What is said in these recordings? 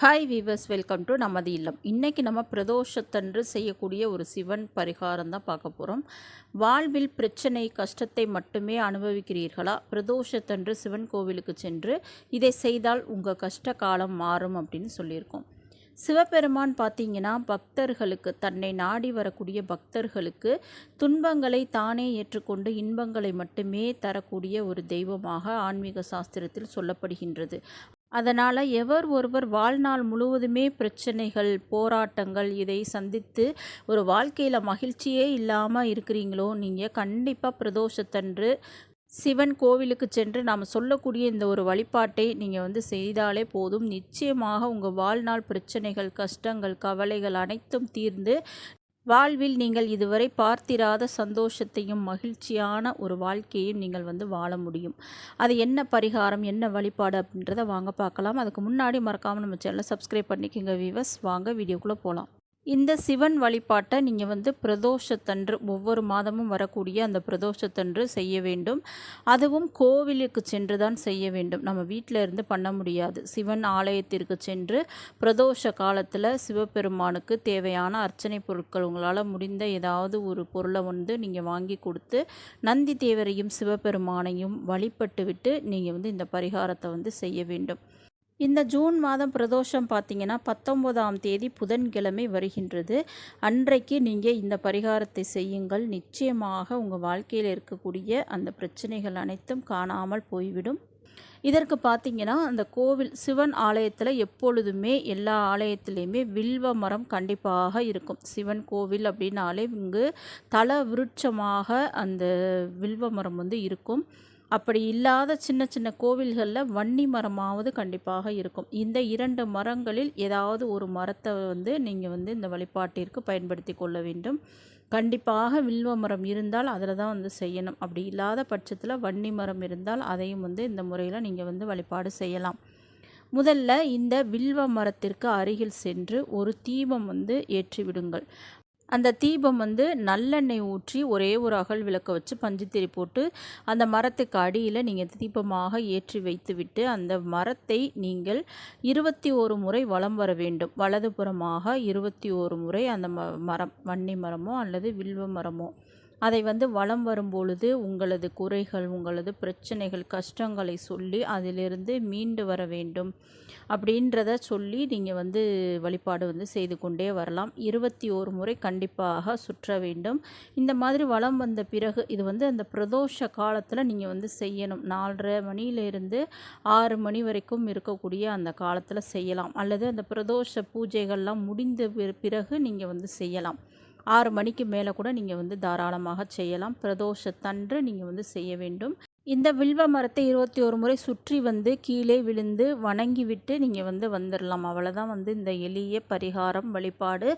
Hi viewers welcome to நமது இல்லம். இன்றைக்கி நம்ம பிரதோஷத்தன்று செய்யக்கூடிய ஒரு சிவன் பரிகாரம் தான் பார்க்க போகிறோம் வாழ்வில் பிரச்சனை கஷ்டத்தை மட்டுமே அனுபவிக்கிறீர்களா? பிரதோஷத்தன்று சிவன் கோவிலுக்கு சென்று இதை செய்தால் உங்கள் கஷ்ட காலம் மாறும் அப்படின்னு சொல்லியிருக்கோம். சிவபெருமான் பார்த்தீங்கன்னா பக்தர்களுக்கு தன்னை நாடி வரக்கூடிய பக்தர்களுக்கு துன்பங்களை தானே ஏற்றுக்கொண்டு இன்பங்களை மட்டுமே தரக்கூடிய ஒரு தெய்வமாக ஆன்மீக சாஸ்திரத்தில் சொல்லப்படுகின்றது. அதனால் எவர் ஒருவர் வாழ்நாள் முழுவதுமே பிரச்சனைகள் போராட்டங்கள் இதை சந்தித்து ஒரு வாழ்க்கையில் மகிழ்ச்சியே இல்லாமல் இருக்கிறீங்களோ நீங்கள் கண்டிப்பாக பிரதோஷத்தன்று சிவன் கோவிலுக்கு சென்று நாம் சொல்லக்கூடிய இந்த ஒரு வழிபாட்டை நீங்கள் வந்து செய்தாலே போதும். நிச்சயமாக உங்கள் வாழ்நாள் பிரச்சனைகள் கஷ்டங்கள் கவலைகள் அனைத்தும் தீர்ந்து வாழ்வில் நீங்கள் இதுவரை பார்த்திராத சந்தோஷத்தையும் மகிழ்ச்சியான ஒரு வாழ்க்கையும் நீங்கள் வந்து வாழ முடியும். அது என்ன பரிகாரம் என்ன வழிபாடு அப்படின்றத வாங்க பார்க்கலாம். அதுக்கு முன்னாடி மறக்காமல் நம்ம சேனலை சப்ஸ்கிரைப் பண்ணிக்கோங்க வீவர்ஸ் வாங்க வீடியோக்குள்ளே போகலாம் இந்த சிவன் வழிபாட்டை நீங்கள் வந்து பிரதோஷத்தன்று ஒவ்வொரு மாதமும் வரக்கூடிய அந்த பிரதோஷத்தன்று செய்ய வேண்டும். அதுவும் கோவிலுக்கு சென்று தான் செய்ய வேண்டும். நம்ம வீட்டில் இருந்து பண்ண முடியாது. சிவன் ஆலயத்திற்கு சென்று பிரதோஷ காலத்தில் சிவபெருமானுக்கு தேவையான அர்ச்சனை பொருட்கள் உங்களால் முடிந்த ஏதாவது ஒரு பொருளை வந்து நீங்கள் வாங்கி கொடுத்து நந்தி தேவரையும் சிவபெருமானையும் வழிபட்டு விட்டு நீங்கள் வந்து இந்த பரிகாரத்தை வந்து செய்ய வேண்டும். இந்த ஜூன் மாதம் பிரதோஷம் பார்த்தீங்கன்னா பத்தொம்போதாம் தேதி புதன்கிழமை வருகின்றது. அன்றைக்கு நீங்கள் இந்த பரிகாரத்தை செய்யுங்கள். நிச்சயமாக உங்கள் வாழ்க்கையில் இருக்கக்கூடிய அந்த பிரச்சனைகள் அனைத்தும் காணாமல் போய்விடும். இதற்கு பார்த்தீங்கன்னா அந்த கோவில் சிவன் ஆலயத்தில் எப்பொழுதுமே எல்லா ஆலயத்திலையுமே வில்வ மரம் கண்டிப்பாக இருக்கும். சிவன் கோவில் அப்படின்னாலே இங்கு தல விருட்சமாக அந்த வில்வ மரம் வந்து இருக்கும். அப்படி இல்லாத சின்ன சின்ன கோவில்களில் வன்னி மரமாவது கண்டிப்பாக இருக்கும். இந்த இரண்டு மரங்களில் ஏதாவது ஒரு மரத்தை வந்து நீங்கள் வந்து இந்த வழிபாட்டிற்கு பயன்படுத்தி கொள்ள வேண்டும். கண்டிப்பாக வில்வ மரம் இருந்தால் அதில் தான் வந்து செய்யணும். அப்படி இல்லாத பட்சத்தில் வன்னி மரம் இருந்தால் அதையும் வந்து இந்த முறையில் நீங்கள் வந்து வழிபாடு செய்யலாம். முதல்ல இந்த வில்வ மரத்திற்கு அருகில் சென்று ஒரு தீபம் வந்து ஏற்றிவிடுங்கள் அந்த தீபம் வந்து நல்லெண்ணெய் ஊற்றி ஒரே ஒரு அகல் விளக்க வச்சு பஞ்சுத்திரி போட்டு அந்த மரத்துக்கு அடியில் நீங்கள் தீபமாக ஏற்றி வைத்துவிட்டு அந்த மரத்தை நீங்கள் இருபத்தி ஒரு முறை வலம் வர வேண்டும். வலதுபுறமாக இருபத்தி ஒரு முறை அந்த ம மரம் வன்னி மரமோ அல்லது வில்வ மரமோ. அதை வந்து வளம் வரும்பொழுது உங்களது குறைகள் உங்களது பிரச்சனைகள் கஷ்டங்களை சொல்லி அதிலிருந்து மீண்டு வர வேண்டும். அப்படின்றத சொல்லி நீங்கள் வந்து வழிபாடு வந்து செய்து கொண்டே வரலாம். இருபத்தி ஒரு முறை கண்டிப்பாக சுற்ற வேண்டும். இந்த மாதிரி வளம் வந்த பிறகு இது வந்து அந்த பிரதோஷ காலத்தில் நீங்கள் வந்து செய்யணும். நாலரை மணியிலிருந்து ஆறு மணி வரைக்கும் இருக்கக்கூடிய அந்த காலத்தில் செய்யலாம். அல்லது அந்த பிரதோஷ பூஜைகள்லாம் முடிந்த பிறகு நீங்கள் வந்து செய்யலாம். ஆறு மணிக்கு மேலே கூட நீங்கள் வந்து தாராளமாக செய்யலாம். பிரதோஷத்தன்று நீங்கள் வந்து செய்ய வேண்டும். இந்த வில்வ மரத்தை இருபத்தி ஒரு முறை சுற்றி வந்து கீழே விழுந்து வணங்கி விட்டு நீங்கள் வந்து வந்துடலாம் அவ்வளோதான் வந்து இந்த எளிய பரிகாரம் வழிபாடு.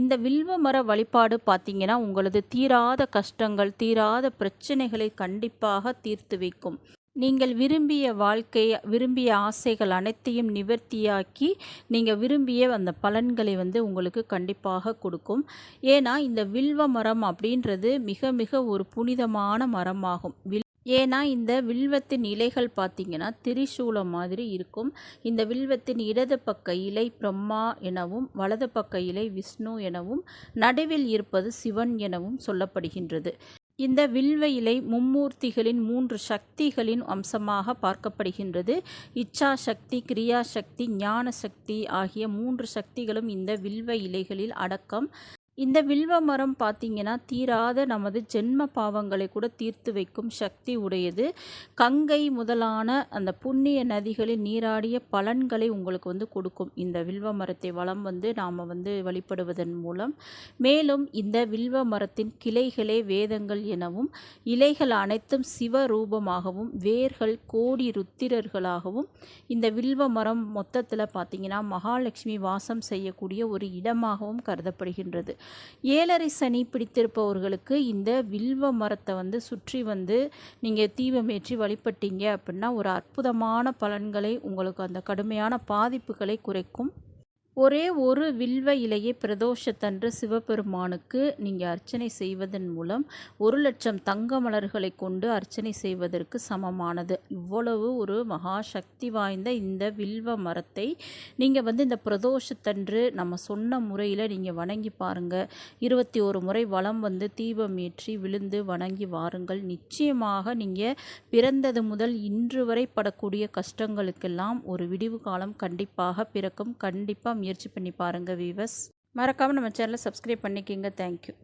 இந்த வில்வ மர வழிபாடு பார்த்திங்கன்னா உங்களது தீராத கஷ்டங்கள் தீராத பிரச்சனைகளை கண்டிப்பாக தீர்த்து வைக்கும். நீங்கள் விரும்பிய வாழ்க்கை விரும்பிய ஆசைகள் அனைத்தையும் நிவர்த்தியாக்கி நீங்கள் விரும்பிய அந்த பலன்களை வந்து உங்களுக்கு கண்டிப்பாக கொடுக்கும். ஏன்னா இந்த வில்வ மரம் அப்படின்றது மிக மிக ஒரு புனிதமான மரமாகும். வில் ஏன்னா இந்த வில்வத்தின் இலைகள் பார்த்திங்கன்னா திரிசூலம் மாதிரி இருக்கும். இந்த வில்வத்தின் இடது பக்க இலை பிரம்மா எனவும் வலது பக்க இலை விஷ்ணு எனவும் நடுவில் இருப்பது சிவன் எனவும் சொல்லப்படுகின்றது. இந்த வில்வ இலை மும்மூர்த்திகளின் மூன்று சக்திகளின் அம்சமாக பார்க்கப்படுகின்றது. இச்சா சக்தி கிரியா சக்தி ஞான சக்தி ஆகிய மூன்று சக்திகளும் இந்த வில்வ இலைகளில் அடக்கம். இந்த வில்வ மரம் பார்த்தீங்கன்னா தீராத நமது ஜென்ம பாவங்களை கூட தீர்த்து வைக்கும் சக்தி உடையது. கங்கை முதலான அந்த புண்ணிய நதிகளில் நீராடிய பலன்களை உங்களுக்கு வந்து கொடுக்கும். இந்த வில்வ மரத்தை வளம் வந்து நாம் வந்து வழிபடுவதன் மூலம். மேலும் இந்த வில்வ மரத்தின் கிளைகளே வேதங்கள் எனவும் இலைகள் அனைத்தும் சிவரூபமாகவும் வேர்கள் கோடி ருத்திரர்களாகவும் இந்த வில்வ மரம் மொத்தத்தில் பார்த்தீங்கன்னா மகாலட்சுமி வாசம் செய்யக்கூடிய ஒரு இடமாகவும் கருதப்படுகின்றது. ஏழரை சனி பிடித்திருப்பவர்களுக்கு இந்த வில்வ மரத்தை வந்து சுற்றி வந்து நீங்கள் தீபமேற்றி வழிபட்டீங்க அப்படின்னா ஒரு அற்புதமான பலன்களை உங்களுக்கு அந்த கடுமையான பாதிப்புகளை குறைக்கும். ஒரே ஒரு வில்வ இலையை பிரதோஷத்தன்று சிவபெருமானுக்கு நீங்கள் அர்ச்சனை செய்வதன் மூலம் ஒரு லட்சம் தங்க மலர்களை கொண்டு அர்ச்சனை செய்வதற்கு சமமானது. இவ்வளவு ஒரு மகா சக்தி வாய்ந்த இந்த வில்வ மரத்தை நீங்கள் வந்து இந்த பிரதோஷத்தன்று நம்ம சொன்ன முறையில் நீங்கள் வணங்கி பாருங்கள் இருபத்தி ஒரு முறை வளம் வந்து தீபம் ஏற்றி விழுந்து வணங்கி வாருங்கள். நிச்சயமாக நீங்கள் பிறந்தது முதல் இன்று வரை படக்கூடிய கஷ்டங்களுக்கெல்லாம் ஒரு விடிவு காலம் கண்டிப்பாக பிறக்கும். கண்டிப்பாக முயற்சி பண்ணி பாருங்கள் வீவர்ஸ் மறக்காமல் நம்ம சேனலை சப்ஸ்கிரைப் பண்ணிக்கிங்க. தேங்க்யூ